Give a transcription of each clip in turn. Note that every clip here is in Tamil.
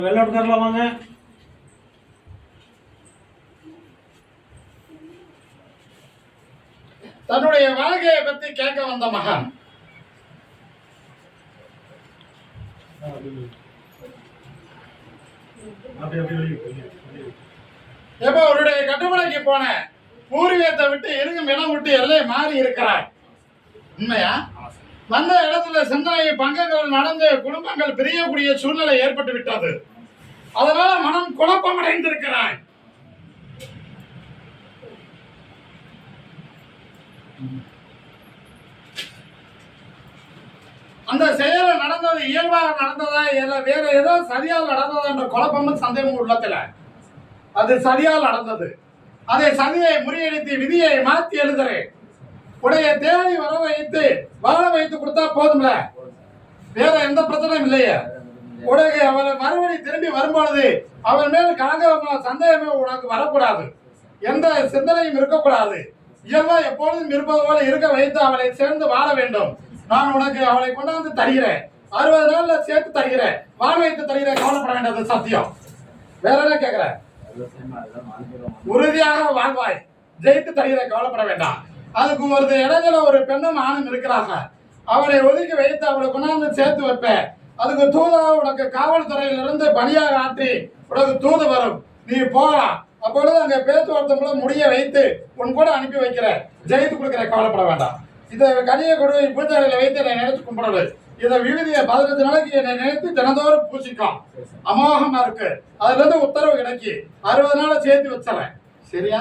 வெள்ளாட்டுக்காரில் வாங்க. தன்னுடைய வாழ்க்கையை பத்தி கேட்க வந்த மகன். எப்ப அவருடைய கட்டுமலைக்கு போன பூர்வீகத்தை விட்டு இருக்கும் இடம் விட்டு எல்லை மாறி இருக்கிறார் உண்மையா? வந்த இடத்துல சிந்தனை பங்கங்கள் நடந்து குடும்பங்கள் பிரியக்கூடிய சூழ்நிலை ஏற்பட்டு விட்டது அதனால மனம் குழப்பம் அடைந்திருக்கிறாய் அந்த செயல் நடந்தது இயல்பாக நடந்ததா இல்ல வேற ஏதோ சரியால் நடந்ததா என்ற குழப்பமும் சந்தேகமும் உள்ளத்துல. அது சரியால் நடந்தது. அதை சதியை முறியடித்து விதியை மாற்றி எழுதுறேன். உடைய தேடி வர வைத்து வாழ வைத்து கொடுத்தா போதும்ல? வேற எந்த பிரச்சனையும் இல்லையே. உனக்கு அவரை மறுபடி திரும்பி வரும்பொழுது அவன் மேல் கலங்க சந்தேகமே உனக்கு வரக்கூடாது. எந்த சிந்தனையும் இருக்கக்கூடாது. இயல்பா எப்பொழுதும் இருப்பது போல இருக்க வைத்து அவளை சேர்ந்து வாழ வேண்டும். நான் உனக்கு அவளை கொண்டாந்து தருகிறேன். அறுபது நாள்ல சேர்த்து தருகிறேன். வாழ வைத்து தருகிறேன். கவலைப்பட வேண்டியது சத்தியம். வேற என்ன கேக்குற? உறுதியாக வாழ்வாய். ஜெயித்து தருகிறேன். கவலைப்பட வேண்டாம். அதுக்கு ஒரு இடத்துல ஒரு பெண்ணும் ஆணும் இருக்கிறாங்க. அவளை ஒதுக்கி வைத்து அவளை கொண்டாந்து சேர்த்து வைப்பேன். அதுக்கு தூதா உனக்கு காவல்துறையிலிருந்து பணியாக ஆற்றி உனக்கு தூது வரும். நீ போகலாம் அப்பொழுது அங்கே பேச்சுவார்த்தை மூலம் முடிய வைத்து உன் கூட அனுப்பி வைக்கிற ஜெயித்து கொடுக்கிற கவலைப்பட வேண்டாம். இதை கனிய கொடு பூஜாரியில் வைத்து என்னை நினைத்து கும்பிடுறது இதை விவிதிய பதினஞ்சு நாளைக்கு என்னை நினைத்து தினந்தோறும் பூசிக்கும். அமோகமா இருக்கு. அதுல இருந்து உத்தரவு கிடைக்கி அறுபது நாளை சேர்த்து வச்சறேன் சரியா?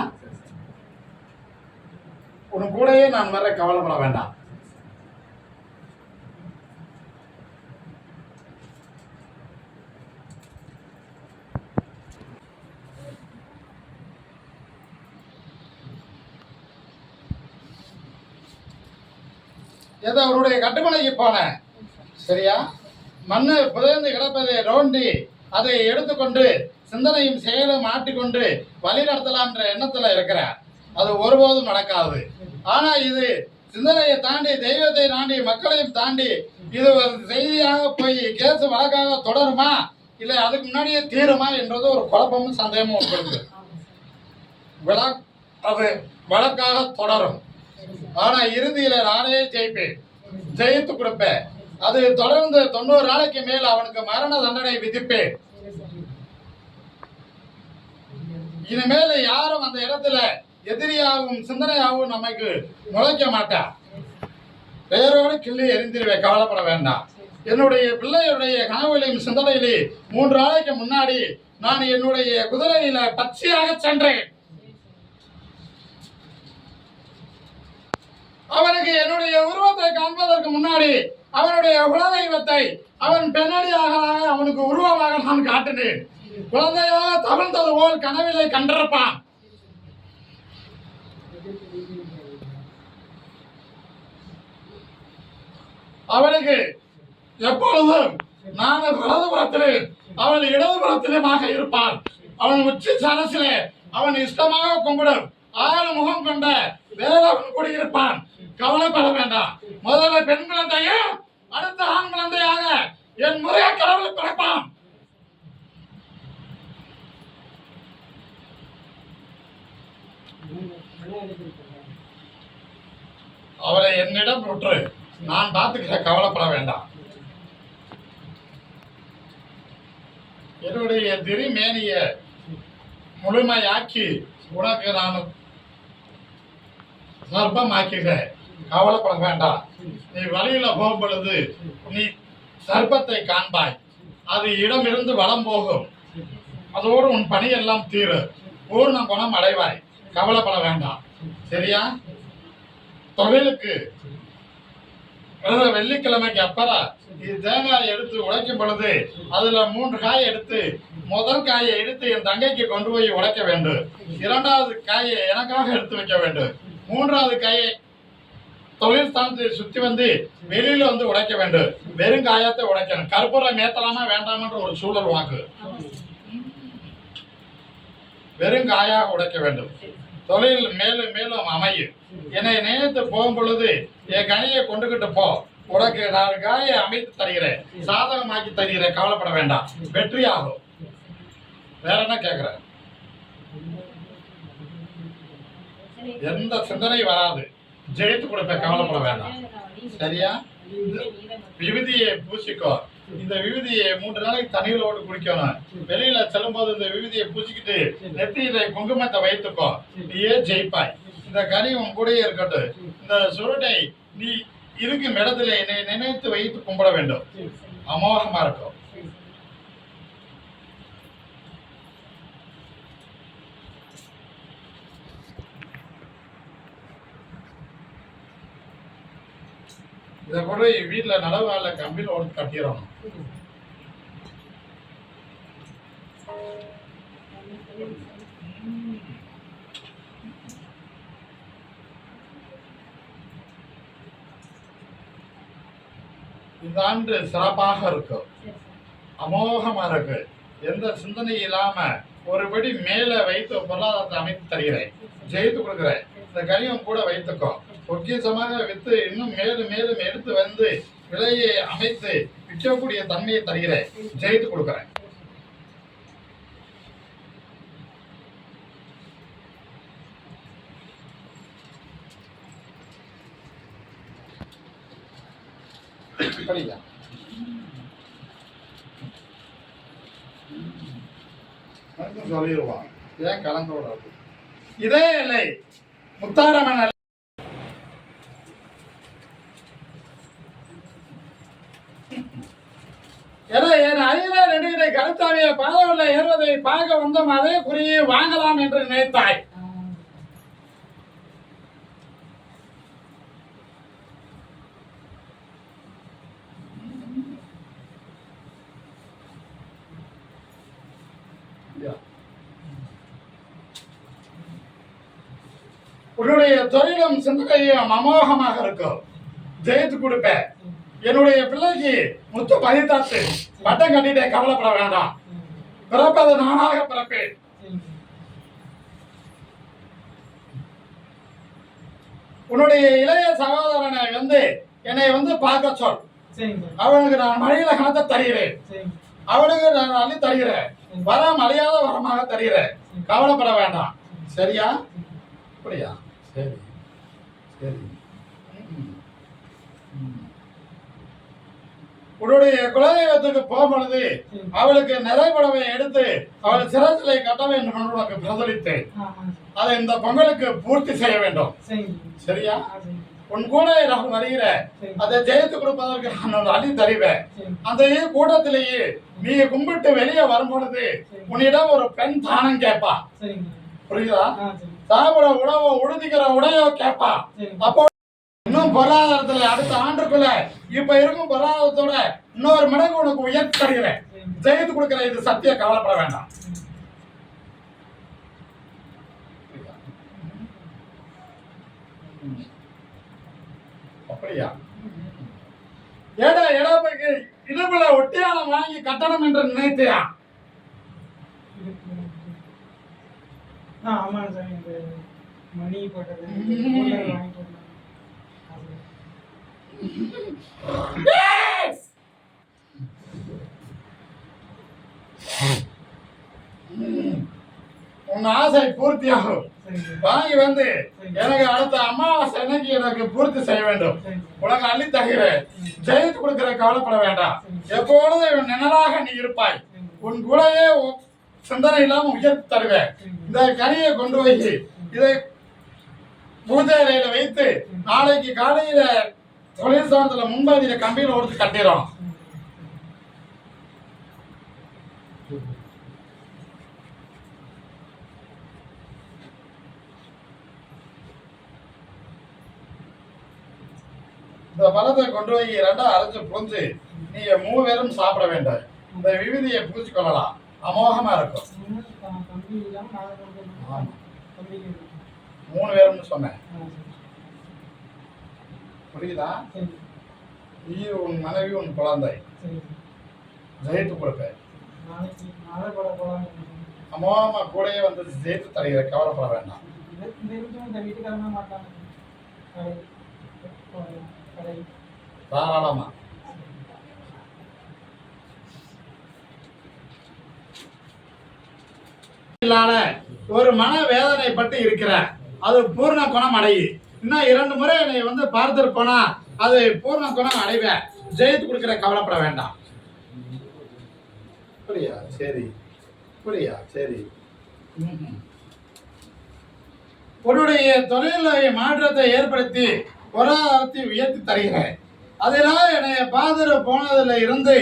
உன் கூடயே நான் வர கவலைப்பட வேண்டாம். ஏதோ அவருடைய கட்டுமலைக்கு போனேன் சரியா? மண்ணு புதைந்து கிடப்பதை ரோண்டி அதை எடுத்துக்கொண்டு சிந்தனையும் செயலும் மாட்டிக்கொண்டு வழி நடத்தலாம் என்ற எண்ணத்துல இருக்கிறார். அது ஒருபோதும் நடக்காது. ஆனா இது சிந்தனையை தாண்டி தெய்வத்தை தாண்டி மக்களையும் தாண்டி இது ஒரு செய்தியாக போய் கேஸ் வழக்காக தொடருமா? இல்லை அதுக்கு முன்னாடியே தீருமா என்றது ஒரு குழப்பமும் சந்தேகமும் உட்படுது விழா- அது வழக்காக தொடரும். ஆனா இறுதியில நானே ஜெயிப்பேன். ஜெயித்து கொடுப்பேன். அது தொடர்ந்து தொண்ணூறு நாளைக்கு மேல் அவனுக்கு மரண தண்டனை விதிப்பேன். இனிமேல் யாரும் அந்த இடத்துல எதிரியாகவும் சிந்தனையாகவும் நமக்கு நுழைக்க மாட்டா. பெயரோடு கிள்ளி எரிந்திருவே கவலைப்பட வேண்டாம் என்னுடைய பிள்ளையுடைய கனவுகளையும் சிந்தனையிலே மூன்று நாளைக்கு முன்னாடி நான் என்னுடைய குதிரையில பச்சையாக சென்றேன். அவனுக்கு என்னுடைய உருவத்தை காண்பதற்கு முன்னாடி அவனுடைய குலதெய்வத்தை அவன் பெண்ணடியாக அவனுக்கு உருவமாக நான் காட்டினேன். குழந்தையாக தவிழ்ந்தது போல் கனவிலை கண்டிருப்பான். அவனுக்கு எப்பொழுதும் நான் வலதுபுறத்திலே அவன் இடதுபுறத்திலுமாக இருப்பான். அவன் உச்சி சரசிலே அவன் இஷ்டமாக கும்பிடும். ஆறு முகம் கொண்ட வேறவன் குடியிருப்பான். கவலைப்பட வேண்டாம். முதல்ல பெண் குழந்தையும் அடுத்த ஆண் குழந்தையாக என் முறைய கடவுள் பிறப்பான். அவரை என்னிடம் உற்று நான் பார்த்துக்கிற கவலைப்பட வேண்டாம். என்னுடைய திருமேனிய முழுமையாக்கி உனக்கு நான் சர்ப்பமாக்குகிறேன் கவலைப்பட வேண்டாம். நீ வழியில போகும் பொழுது நீ சர்ப்பத்தை காண்பாய். அது இடமிருந்து வலம் போகும். அதோடு உன் பணி எல்லாம் தீரு. பூர்ண குணம் அடைவாய். கவலைப்பட வேண்டாம். சரியா? தொழிலுக்கு வெள்ளிக்கிழமைக்கு அப்புறம் இது தேங்காய் எடுத்து உடைக்கும் பொழுது அதுல மூன்று காய் எடுத்து முதல் காயை எடுத்து என் தங்கைக்கு கொண்டு போய் உடைக்க வேண்டும். இரண்டாவது காயை எனக்காக எடுத்து வைக்க வேண்டும். மூன்றாவது காயை தொழில் ஸ்தானத்தை சுத்தி வந்து வெளியில வந்து உடைக்க வேண்டும். வெறும் காயத்தை உடைக்கணும். கற்பூரம் ஏத்தலாமா வேண்டாமன்ற ஒரு சூழல் வாக்கு. வெறும் காயாக உடைக்க வேண்டும். தொழில் மேலும் மேலும் அமையும். என்னை நினைத்து போகும் பொழுது என் கனியை கொண்டுகிட்டு போ. உனக்கு நான் காயை அமைத்து தருகிறேன். சாதகமாக்கி தருகிறேன். கவலைப்பட வேண்டாம். வெற்றி ஆகும் வேற என்ன கேக்குற? எந்த சிந்தனை வராது. ஜெயித்து கொடுப்ப கவலைப்பட வேண்டாம். சரியா? விபதியை பூசிக்கோ. இந்த விபூதியை மூன்று நாளைக்கு தண்ணீரோடு ஓட்டு குடிக்கணும். வெளியில செல்லும்போது இந்த விபூதியை பூச்சிக்கிட்டு நெத்தியில குங்குமத்தை வைத்துக்கோ. நீயே ஜெயிப்பாய்? இந்த கனி உன் கூடயே இருக்கட்டும். இந்த சுருட்டை நீ இருக்கும் இடத்துல என்னை நினைத்து வைத்து கும்பிட வேண்டும். அமோகமா இருக்கும். இதை கூட வீட்டுல நடவு வேலை கம்பியில் ஓட்டு கட்டிடணும். இந்த ஆண்டு சிறப்பாக இருக்கும். அமோகமா இருக்கு எந்த சிந்தனை இல்லாம ஒருபடி மேல வைத்து பொருளாதாரத்தை அமைத்து தருகிறேன். ஜெயித்து கொடுக்குறேன். இந்த கனிமம் கூட வைத்துக்கோ. பொக்கிசமாக வித்து இன்னும் மேலும் மேலும் எடுத்து வந்து விலையை அமைத்து விற்கக்கூடிய தன்மையை தருகிறேன். ஜெயித்து கொடுக்குறேன். சொல்லிடுவான் ஏன் கலந்து இதே இல்லை. முத்தாரமன் அல்ல. என என் அயில நெடுகிற பாதவில் ஏறுவதை பார்க்க வந்தோம். அதே குறியை வாங்கலாம் என்று நினைத்தாய். உன்னுடைய தொழிலும் சிந்தனையும் அமோகமாக இருக்கும். ஜெயித்து கொடுப்பேன். என்னுடைய பிள்ளைக்கு முத்து பதித்தாத்து பட்டம் கட்டிட்டே கவலைப்பட வேண்டாம். பிறப்பது நானாக பிறப்பேன். உன்னுடைய இளைய சகோதரனை வந்து என்னை வந்து பார்க்க சொல். அவனுக்கு நான் மழையில கணத்தை தருகிறேன். அவனுக்கு நான் அள்ளி தருகிறேன். வரம் அழியாத வரமாக தருகிறேன். கவலைப்பட வேண்டாம். சரியா? அப்படியா? சரி. சரி. உன்னுடைய குலதெய்வத்துக்கு போகும்பொழுது அவளுக்கு நிறைபடவை எடுத்து அவள் சிரசிலை கட்ட வேண்டும் என்று உனக்கு ஆமாங்க அதை இந்த பொங்கலுக்கு பூர்த்தி செய்ய வேண்டும். சரியா? உன் கூட நான் வருகிறேன் அதை ஜெயித்து கொடுப்பதற்கு நான் அள்ளி தருவேன் அந்த கூட்டத்திலேயே நீ கும்பிட்டு வெளியே வரும்பொழுது உன்னிடம் ஒரு பெண் தானம் கேட்பா. புரியுதா? சாப்பிட உணவு உடுத்திக்கிற உடையோ கேட்பா. அப்போ பொருளாதாரத்துல அடுத்த ஆண்டுக்குள்ள இப்ப இருக்கும் பொருளாதாரத்தோட இன்னொரு மடங்கு உனக்கு உயர்த்தி தருகிறேன். ஜெயித்து கொடுக்கிற இது சத்திய கவலைப்பட வேண்டாம். அப்படியா? ஏடா எடப்பைக்கு இடுப்புல ஒட்டியாளம் வாங்கி கட்டணம் என்று நினைத்தியா? ஆமா சார் மணி போட்டது ம். கூலர் வாங்கி போட்டது ஆ, சரி. உன் ஆசை பூர்த்தியாகும். வாங்கி வந்து எனக்கு அடுத்த அமாவாசை அன்னைக்கு எனக்கு பூர்த்தி செய்ய வேண்டும். உனக்கு அள்ளி தருகிறேன். ஜெயித்து கொடுக்கிற கவலைப்பட வேண்டாம். எப்பொழுதும் நிழலாக நீ இருப்பாய். உன் கூடவே உ- சிந்தனை இல்லாம உயர்த்தி தருவேன். இந்த கனியை கொண்டு போய் இதை பூஜை அறையில வைத்து நாளைக்கு காலையில தொழில் சார்ந்தல முன்பாதியில கம்பியில ஒடுத்து கட்டிடும் இந்த பழத்தை கொண்டு போய் ரெண்டா அரைச்சு புரிஞ்சு நீங்க மூவேரும் சாப்பிட வேண்டாம். இந்த விவிதியை பூச்சி கொள்ளலாம். அமோகமா இருக்கும். மூணு பேரும்னு சொன்னேன். புரியுதா? சரி நீ உன் மனைவி உன் குழந்தை. சரி ஜெயித்து கொடுப்பேன். நாளைக்கு கூட அமோகமா கூடயே வந்து ஜெயித்து தருகிற கவலைப்பட வேண்டாம். தாராளமா இல்லாத ஒரு மன வேதனைப்பட்டு இருக்கிற அது பூர்ண குணம் அடையு இன்னும் இரண்டு முறை என்னை வந்து பார்த்துட்டு போனா அது பூர்ண குணம் அடைவேன் ஜெயித்து கொடுக்கிற கவலைப்பட வேண்டாம். புரியா? சரி. புரியா? சரி. உன்னுடைய தொழிலை மாற்றத்தை ஏற்படுத்தி பொருளாதாரத்தை உயர்த்தி தருகிறேன். அதனால் என்னைய பாதர் போனதுல இருந்து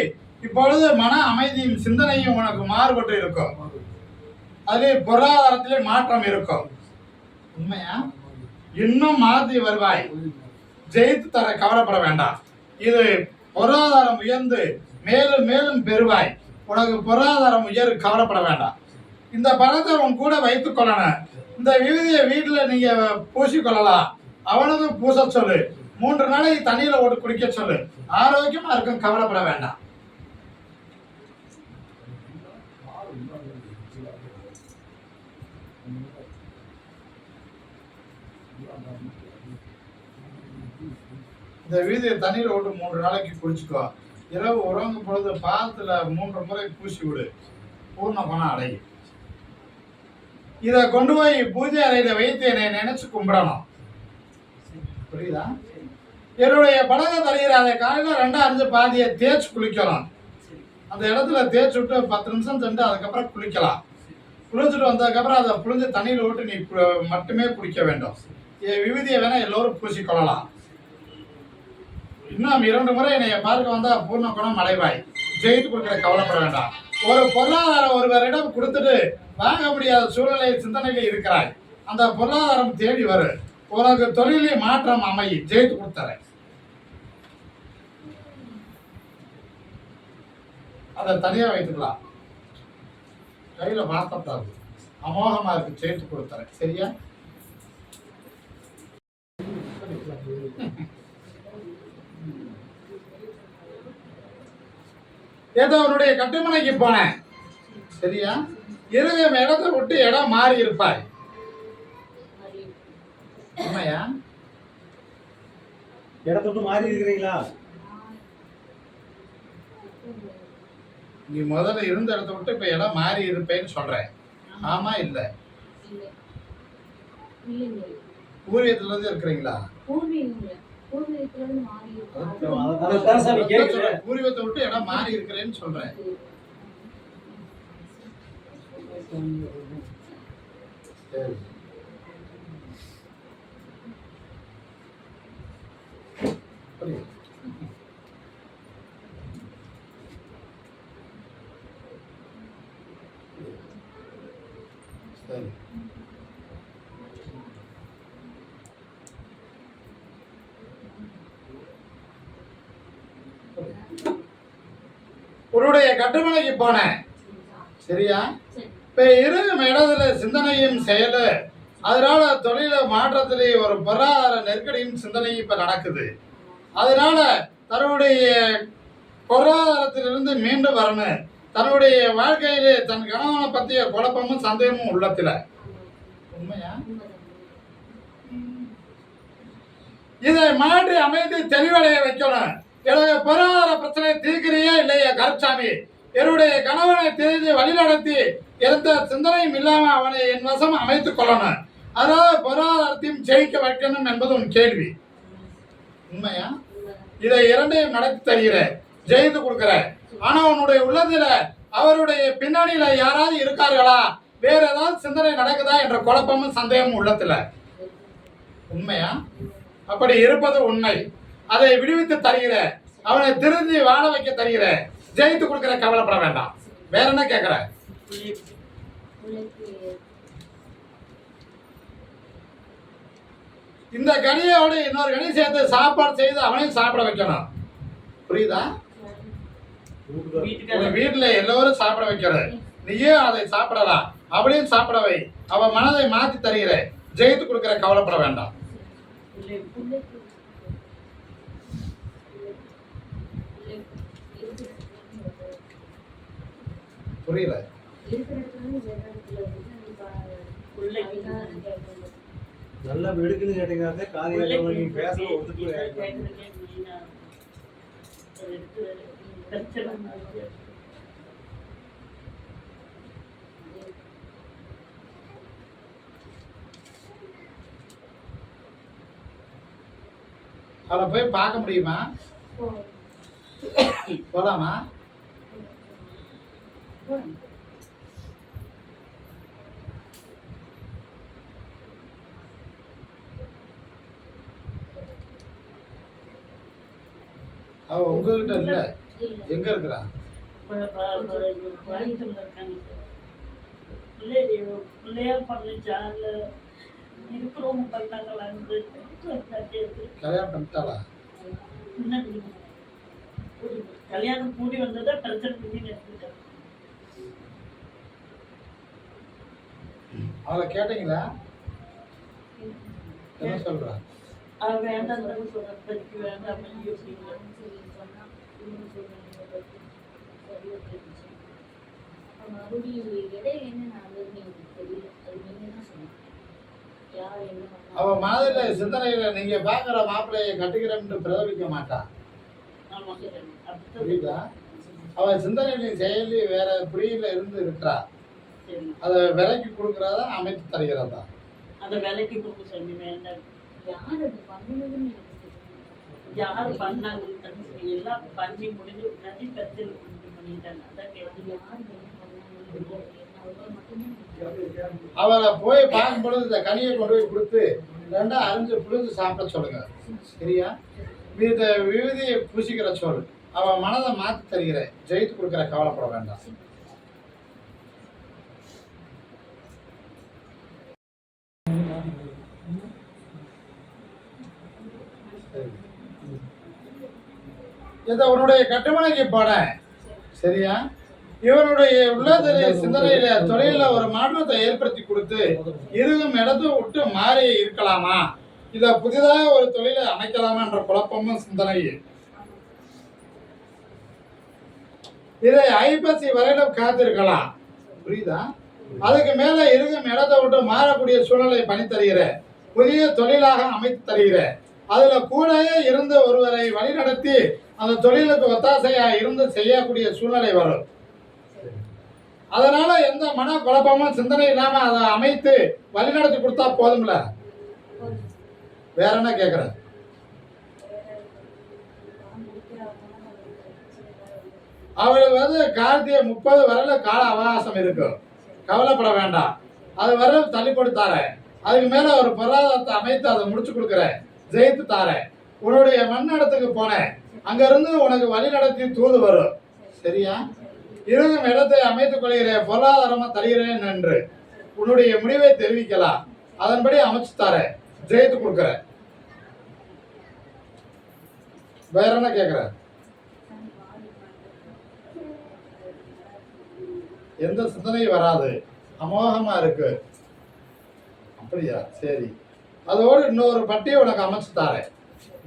இப்பொழுது மன அமைதியும் சிந்தனையும் உனக்கு மாறுபட்டு இருக்கும். அதில் பொருளாதாரத்திலே மாற்றம் இருக்கும். உண்மையா? இன்னும் மாற்றி வருவாய். ஜெயித்து தர கவலைப்பட வேண்டாம். இது பொருளாதாரம் உயர்ந்து மேலும் மேலும் பெறுவாய். உனக்கு பொருளாதாரம் உயர் கவலைப்பட வேண்டாம். இந்த பணத்தை உன் கூட வைத்துக் கொள்ளணும். இந்த விகுதியை வீட்டில் நீங்கள் பூசிக்கொள்ளலாம் அவனுக்கும் பூச சொல்லு. மூன்று நாளைக்கு தண்ணியில ஓட்டு குடிக்க சொல்லு. ஆரோக்கியமா இருக்கும் கவலைப்பட வேண்டாம். இந்த வீதியை தண்ணியில ஓட்டு மூன்று நாளைக்கு குடிச்சுக்கோ. இரவு உறங்கும் பொழுது பாதத்துல மூன்று முறை பூசி விடு. பூர்ண பணம் அடையும். இதை கொண்டு போய் பூஜை அறையில் வைத்து என்னை நினைச்சு கும்பிடணும். புரியுதா? என்னுடைய படகை தருகிற அதை காலையில் ரெண்டாக அஞ்சு பாதியை தேய்ச்சி குளிக்கணும் அந்த இடத்துல தேய்ச்சி விட்டு பத்து நிமிஷம் தண்டு அதுக்கப்புறம் குளிக்கலாம். குளிச்சுட்டு வந்ததுக்கப்புறம் அதை புளிஞ்சு தண்ணியில் விட்டு நீ மட்டுமே குளிக்க வேண்டும். இதை விபூதியை வேணால் எல்லோரும் பூசிக்கொள்ளலாம் இன்னும் இரண்டு முறை என்னை பார்க்க வந்தால் பூர்ண குணம் அடைவாய். ஜெயித்து கொடுக்குற கவலைப்பட வேண்டாம். ஒரு பொருளாதாரம் ஒருவரிடம் கொடுத்துட்டு வாங்க முடியாத சூழ்நிலை சிந்தனையில் இருக்கிறாய். அந்த பொருளாதாரம் தேடி வரும் உனக்கு தொழிலே மாற்றம் அமையி ஜெயித்து கொடுத்தறேன். அதை தனியா வைத்துக்கலாம். கையில மாத்தப்படாது அமோகமா இருக்கு ஜெயித்து கொடுத்தறேன். சரியா? ஏதோ அவனுடைய கட்டுமனைக்கு போனேன். சரியா? இருந்த இடத்தை விட்டு இடம் மாறி இருப்பாய். உண்மையா இடத்த விட்டு மாறி இருக்கிறீங்களா? நீ முதல்ல இருந்த இடத்த விட்டு இப்ப இடம் மாறி இருப்பேன்னு சொல்றேன் ஆமா இல்ல. ஊழியத்துல இருந்து இருக்கிறீங்களா? பூர்வீகத்தை விட்டு இடம் மாறி இருக்கிறேன்னு சொல்றேன். சரி. சரி உன்னுடைய கட்டுமனைக்கு போனேன். சரியா? சரி. இப்ப இருக்கும் இடத்துல சிந்தனையும் செயலு. அதனால தொழில மாற்றத்திலே ஒரு பொருளாதார நெருக்கடியும் சிந்தனையும் இப்ப நடக்குது. அதனால தன்னுடைய பொருளாதாரத்திலிருந்து மீண்டு வரணும். தன்னுடைய வாழ்க்கையிலே தன் கணவனை பற்றிய குழப்பமும் சந்தேகமும் உள்ளத்துல. உண்மையா? இதை மாற்றி அமைத்து தெளிவடைய வைக்கணும். என்னுடைய பொருளாதார பிரச்சனை தீர்க்கிறியே இல்லையா கருச்சாமி என்னுடைய கணவனை தெரிந்து வழிநடத்தி எந்த சிந்தனையும் இல்லாம அவனை என் வசம் அமைத்துக் கொள்ளணும். அதாவது பொருளாதாரத்தையும் ஜெயிக்க வைக்கணும் என்பது உன் கேள்வி. உண்மையா? இதை இரண்டையும் நடத்தி தருகிற ஜெயித்து கொடுக்கிறேன். ஆனா உன்னுடைய உள்ளத்துல அவருடைய பின்னணியில யாராவது இருக்கார்களா? வேற ஏதாவது சிந்தனை நடக்குதா என்ற குழப்பமும் சந்தேகமும் உள்ளத்துல. உண்மையா? அப்படி இருப்பது உண்மை. அதை விடுவித்து தருகிற அவனை திருந்தி வாழ வைக்க தருகிற ஜெயித்து கொடுக்கிற கவலைப்பட வேண்டாம். வேற என்ன கேக்குற? இந்த கனியோட இன்னொரு கனி சேர்த்து சாப்பாடு செய்து அவனையும் சாப்பிட வைக்கணும். புரியுதா? வீட்டுல எல்லோரும் சாப்பிட வைக்கிறது நீயும் அதை சாப்பிடலாம். அவளையும் சாப்பிட வை. அவ மனதை மாத்தி தருகிற. ஜெயித்து கொடுக்கிற கவலைப்பட வேண்டாம். புரியல? நல்ல வெடுக்குன்னு கேட்டீங்கன்னா காரியம் நீங்க பேசல ஒத்துக்குள்ள அவளை போய் பார்க்க முடியுமா? போலாமா? அவ உங்ககிட்ட இல்ல. எங்க இருக்கிறா? பிள்ளை கல்யாணம் பண்ணிட்டாளா? கல்யாணம் கூடி வந்ததா பிரச்சனை பண்ணி நடந்துட்டாங்க அவளை கேட்டீங்களா? என்ன சொல்றா? வேண்டாம் சொல்ற படிக்க வேண்டாம் அவ? மாதிரில சிந்தனையில நீங்க பாக்குற மாப்பிள்ளைய கட்டுக்கிறேன்னு பிரதவிக்க மாட்டா? ஆமா. சார் அப்படித்தான் புரியுதா? அவ சிந்தனையிலையும் செயலையும் வேற புரியல இருந்து இருக்கிறா அதை விலைக்கு கொடுக்கறதா அமைத்து தருகிறதா? அந்த வேலைக்கு கொடுக்க சொல்லி வேண்டாம். யார் அது பண்ணுனதுன்னு எனக்கு தெரியல யார் பண்ணாங்கன்னு சொல்லி எல்லாம் பண்ணி முடிஞ்சு நதி பத்து பண்ணிட்டாங்க. அதான் கேட்டு யார் அவளை போய் பார்க்கும் பொழுது இந்த கனியை கொண்டு போய் கொடுத்து ரெண்டா அரிஞ்சு புழிஞ்சு சாப்பிட சொல்லுங்க. சரியா? இந்த விழுதியை பூசிக்கிற சொல். அவன் மனதை மாத்தி தருகிறேன். ஜெயித்து கொடுக்குற கவலைப்பட வேண்டாம். இதை உன்னுடைய கட்டுமனைக்கு போனேன் சரியா? இவனுடைய உள்ளதிலே சிந்தனையில தொழில ஒரு மாற்றத்தை ஏற்படுத்தி கொடுத்து இருக்கும் இடத்தை விட்டு மாறி இருக்கலாமா? இத புதிதாக ஒரு தொழிலை அமைக்கலாமா என்ற குழப்பமும் சிந்தனை இதை ஐப்பசி வரையிலும் காத்திருக்கலாம். புரியுதா? அதுக்கு மேல இருக்கும் இடத்தை விட்டு மாறக்கூடிய சூழ்நிலை பண்ணி தருகிற புதிய தொழிலாக அமைத்து தருகிறேன் அதுல கூடவே இருந்து ஒருவரை வழிநடத்தி அந்த தொழிலுக்கு ஒத்தாசையா இருந்து செய்யக்கூடிய சூழ்நிலை வரும். அதனால எந்த மன குழப்பமும் சிந்தனை இல்லாம அதை அமைத்து வழிநடத்தி கொடுத்தா போதும்ல? வேற என்ன கேக்குற? அவளுக்கு வந்து கார்த்திகை முப்பது வரல கால அவகாசம் இருக்கும் கவலைப்பட வேண்டாம். அது வர தள்ளி கொடுத்தாரு அதுக்கு மேல ஒரு பொருளாதாரத்தை அமைத்து அதை முடிச்சு கொடுக்குறேன். ஜெயித்து தாரேன் உன்னுடைய மண்ணடத்துக்கு போனேன். அங்கிருந்து உனக்கு வழி நடத்தி தூது வரும். சரியா? இருக்கும் இடத்தை அமைத்துக் கொள்கிறேன் பொருளாதாரமா தருகிறேன் என்று. உன்னுடைய முடிவை தெரிவிக்கலாம். அதன்படி அமைச்சு தரேன் ஜெயித்து கொடுக்குறேன் வேற என்ன கேக்குற? எந்த சிந்தனையும் வராது. அமோகமா இருக்கு. அப்படியா? சரி. அதோடு இன்னொரு பட்டியை உனக்கு அமைச்சு தரேன்.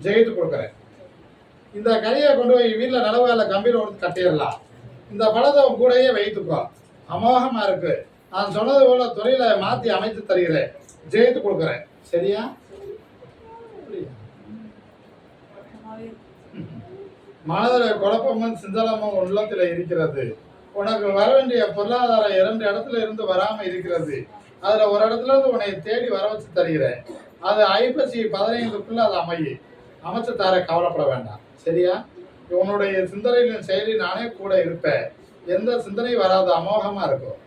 ஜெயித்து கொடுக்குறேன். இந்த கரியை கொண்டு போய் வீட்டில் நிலவுல கம்பியில் ஒன்று கட்டிடலாம். இந்த பழத்தை உன் கூடயே வைத்துக்கோ. அமோகமாக இருக்கு. நான் சொன்னது போல துறையில் மாற்றி அமைத்து தருகிறேன். ஜெயித்து கொடுக்குறேன். சரியா? மனதில் குழப்பமும் சிந்தனமும் உள்ளத்தில் இருக்கிறது. உனக்கு வர வேண்டிய பொருளாதாரம் இரண்டு இடத்துல இருந்து வராமல் இருக்கிறது. அதில் ஒரு இடத்துல இருந்து உன்னை தேடி வர வச்சு தருகிறேன். அது ஐப்பசி பதினைந்துக்குள்ள அது அமையும் அமைச்சு தார கவலைப்பட வேண்டாம். சரியா? உன்னுடைய சிந்தனையின் செயலி நானே கூட இருப்பேன். எந்த சிந்தனை வராது அமோகமா இருக்கும்.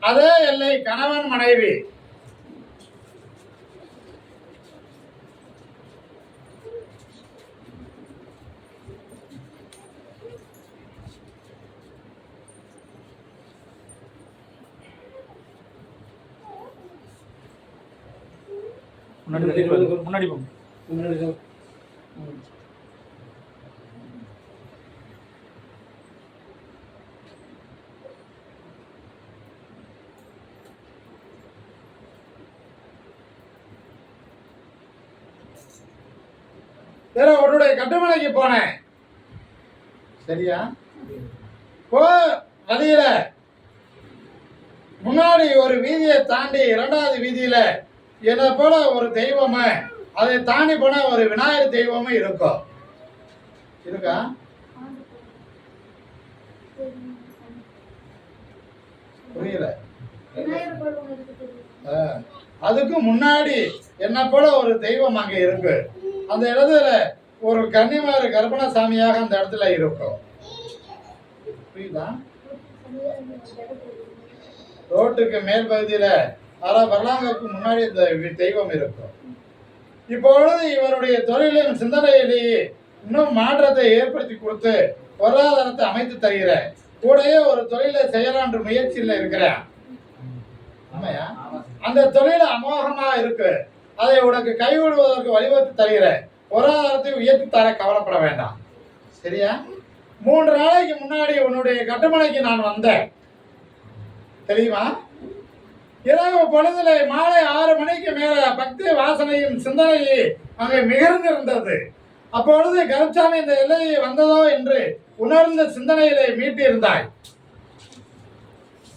அதே எல்லை கணவன் மனைவி. முன்னாடி. முன்னாடி போங்க முன்னாடி. வேற உன்னுடைய கட்டுமனைக்கு போனேன் சரியா போ வழியில முன்னாடி ஒரு வீதியை தாண்டி இரண்டாவது வீதியில என்னை போல ஒரு தெய்வமே அதை தாண்டி போனா ஒரு விநாயகர் தெய்வமும் இருக்கும் இருக்கா? புரியல. அதுக்கு முன்னாடி என்ன போல ஒரு தெய்வம் அங்க இருக்கு? அந்த இடத்துல ஒரு கன்னிமார் கர்ப்பணசாமியாக அந்த இடத்துல இருக்கும் புரியுதா? ரோட்டுக்கு மேல் பகுதியில ஆனால் வரலாங்குக்கு முன்னாடி இந்த தெய்வம் இருக்கும். இப்பொழுது இவருடைய தொழிலின் சிந்தனையிலேயே இன்னும் மாற்றத்தை ஏற்படுத்தி கொடுத்து பொருளாதாரத்தை அமைத்து தருகிற கூடயே ஒரு தொழிலை செய்யலான்ற முயற்சியில் இருக்கிறேன். ஆமையா அந்த தொழில் அமோகமா இருக்கு. அதை உனக்கு கைவிடுவதற்கு வழிவகுத்து தருகிற பொருளாதாரத்தை உயர்த்தி தர கவலைப்பட வேண்டாம். சரியா? மூன்று நாளைக்கு முன்னாடி உன்னுடைய கட்டுமனைக்கு நான் வந்தேன். தெரியுமா? இரவு பொழுதிலே மாலை ஆறு மணிக்கு மேலே பக்தி வாசனையும் சிந்தனையை அங்கே மிகுந்திருந்தது அப்பொழுது கருச்சாமி இந்த எல்லையை வந்ததோ என்று உணர்ந்த சிந்தனையிலே மீட்டிருந்தாய்.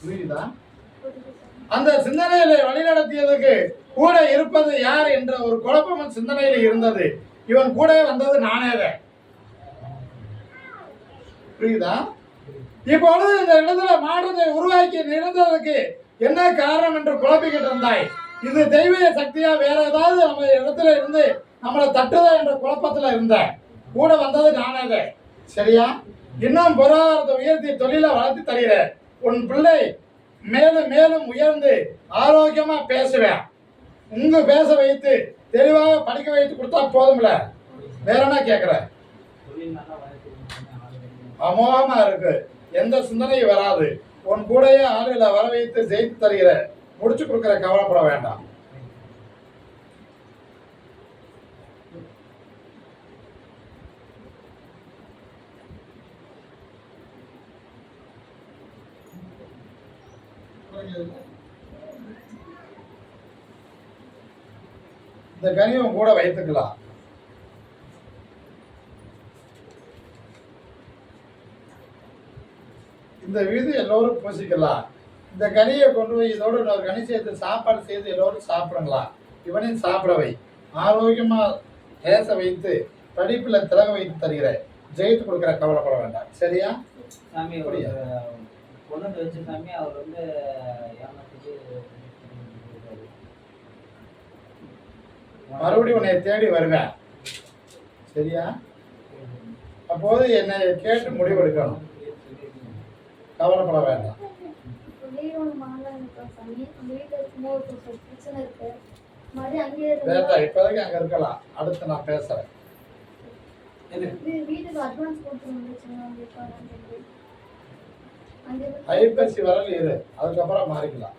புரியுதா? அந்த சிந்தனையிலே வழிநடத்தியதுக்கு கூட இருப்பது யார் என்ற ஒரு குழப்பமும் சிந்தனையில் இருந்தது. இவன் கூட வந்தது நானேதான் புரியுதா? இப்பொழுது இந்த இடத்துல மாற்றத்தை உருவாக்கி நிறந்ததுக்கு என்ன காரணம் என்று குழப்பிக்கிட்டு இருந்தாய் இது தெய்வீக சக்தியா வேற ஏதாவது நம்ம இடத்துல இருந்து நம்மளை தட்டுதா என்ற குழப்பத்துல இருந்த? கூட வந்தது நானே சரியா? இன்னும் பொருளாதாரத்தை உயர்த்தி தொழிலை வளர்த்து தருகிறேன் உன் பிள்ளை மேலும் மேலும் உயர்ந்து ஆரோக்கியமா பேசுவேன் உங்க பேச வைத்து தெளிவாக படிக்க வைத்து கொடுத்தா போதும்ல? வேற என்ன கேட்குற அமோகமா இருக்கு. எந்த சிந்தனையும் வராது. உன் கூடயே ஆளுகளை வர வைத்து ஜெயித்து தருகிற முடிச்சு கொடுக்கிற கவலைப்பட வேண்டாம். இந்த கனியும் கூட வைத்துக்கலாம். இந்த விழுது எல்லோரும் பூசிக்கலாம். இந்த கனியை கொண்டு போய் இதோட இன்னொரு கனி சேர்த்து சாப்பாடு செய்து எல்லோரும் சாப்பிடுங்களா? இவனையும் சாப்பிட வை. ஆரோக்கியமா பேச வைத்து படிப்புல திலக வைத்து தருகிற ஜெயித்து கொடுக்கிற கவலைப்பட வேண்டாம். சரியா? சாமி? பொண்ணு வச்ச சாமி அவர் வந்து மறுபடியும் உன்னை தேடி வருவேன். சரியா? அப்போது என்னை கேட்டு முடிவெடுக்கணும். கவலைப்பட வேண்டாம். வேண்டாம் இப்போதைக்கு அங்க இருக்கலாம். அடுத்து நான் அங்கே ஐப்பசி வரல் இரு. அதுக்கப்புறம் மாறிக்கலாம்.